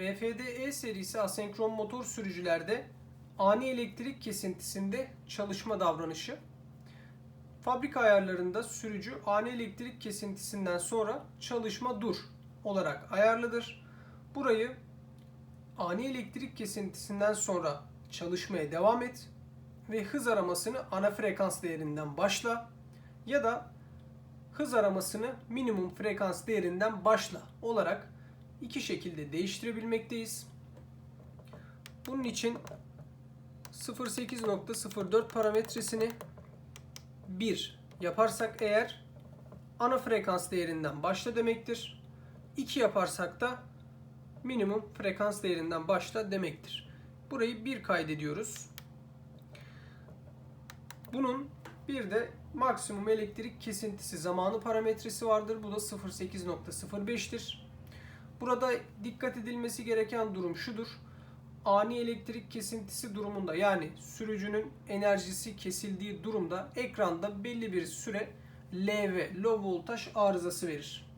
VFD-E serisi asenkron motor sürücülerde ani elektrik kesintisinde çalışma davranışı. Fabrika ayarlarında sürücü ani elektrik kesintisinden sonra çalışma dur olarak ayarlıdır. Burayı ani elektrik kesintisinden sonra çalışmaya devam et ve hız aramasını ana frekans değerinden başla ya da hız aramasını minimum frekans değerinden başla olarak iki şekilde değiştirebilmekteyiz. Bunun için 08.04 parametresini 1 yaparsak eğer ana frekans değerinden başla demektir. 2 yaparsak da minimum frekans değerinden başla demektir. Burayı 1 kaydediyoruz. Bunun bir de maksimum elektrik kesintisi zamanı parametresi vardır. Bu da 08.05'tir. Burada dikkat edilmesi gereken durum şudur. Ani elektrik kesintisi durumunda yani sürücünün enerjisi kesildiği durumda ekranda belli bir süre LV, low voltage arızası verir.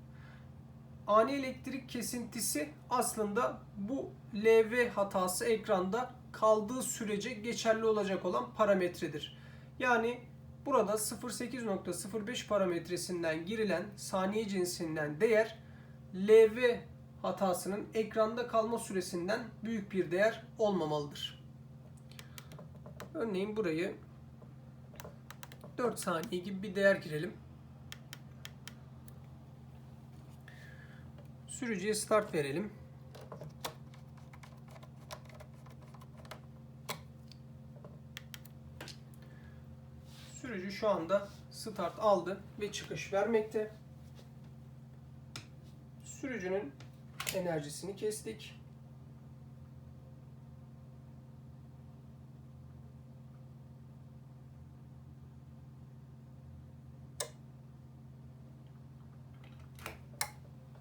Ani elektrik kesintisi aslında bu LV hatası ekranda kaldığı sürece geçerli olacak olan parametredir. Yani burada 08.05 parametresinden girilen saniye cinsinden değer LV hatasının ekranda kalma süresinden büyük bir değer olmamalıdır. Örneğin burayı 4 saniye gibi bir değer girelim. Sürücüye start verelim. Sürücü şu anda start aldı ve çıkış vermekte. Sürücünün enerjisini kestik.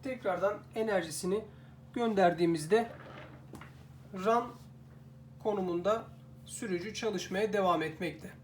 Tekrardan enerjisini gönderdiğimizde run konumunda sürücü çalışmaya devam etmekte.